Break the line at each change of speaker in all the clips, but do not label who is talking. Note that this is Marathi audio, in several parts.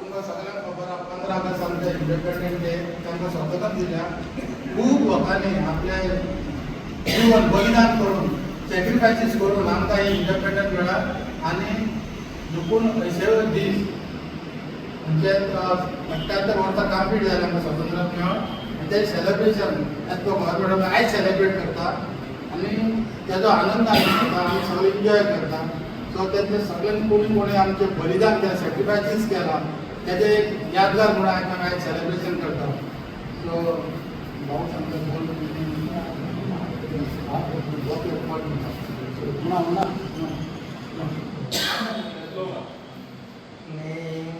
तुमकां सगळ्यांक खबर आहा. पंदरा ऑगस्ट आमचे इंडिपेंडंट डे तांकां स्वागतम दिल्या. खूब लोकांनी आपले जीवन बलिदान करून सॅक्रिफायसीस करून आमकां हे इंडिपेंडंट मेळ्ळा आनी चुकून अशे दीस म्हणजे अठ्ठ्यात्तर वर्सां कंप्लीट जालें आमकां स्वतंत्र मेळोन ते सेलिब्रेशन तो गव्हर्मेंट आयज सेलिब्रेट करता आनी तेजो आनंद आमी घेता आमी सगळे एन्जॉय करता सो तेजे सगळ्यांनी कोणी कोणी आमचे बलिदान केलं सॅक्रिफायसीस केला. त्याचे एक यादगार म्हणून आयज आमी सेलिब्रेशन करता सो भाऊ सांगता बोल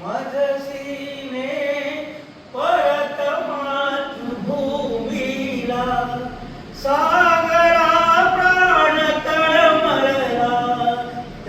मजसीने परत मातृभूमीला सा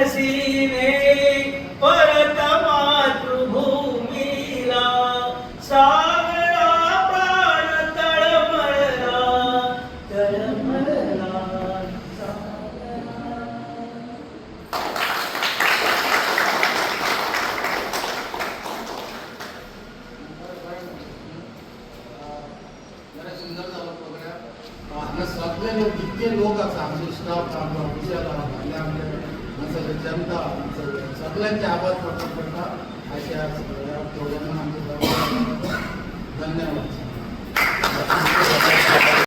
मनसीने परत मातृभूमीला सागरा प्राण तळमळला तळमळला.
सुंदर सगळे लोक जितके आसा आमचे स्टाफ आमचे ऑफिशियल सगळे जनता सगळ्यांचे आभार प्रकट करता अशा सगळ्या प्रोग्रामान आमचे धन्यवाद.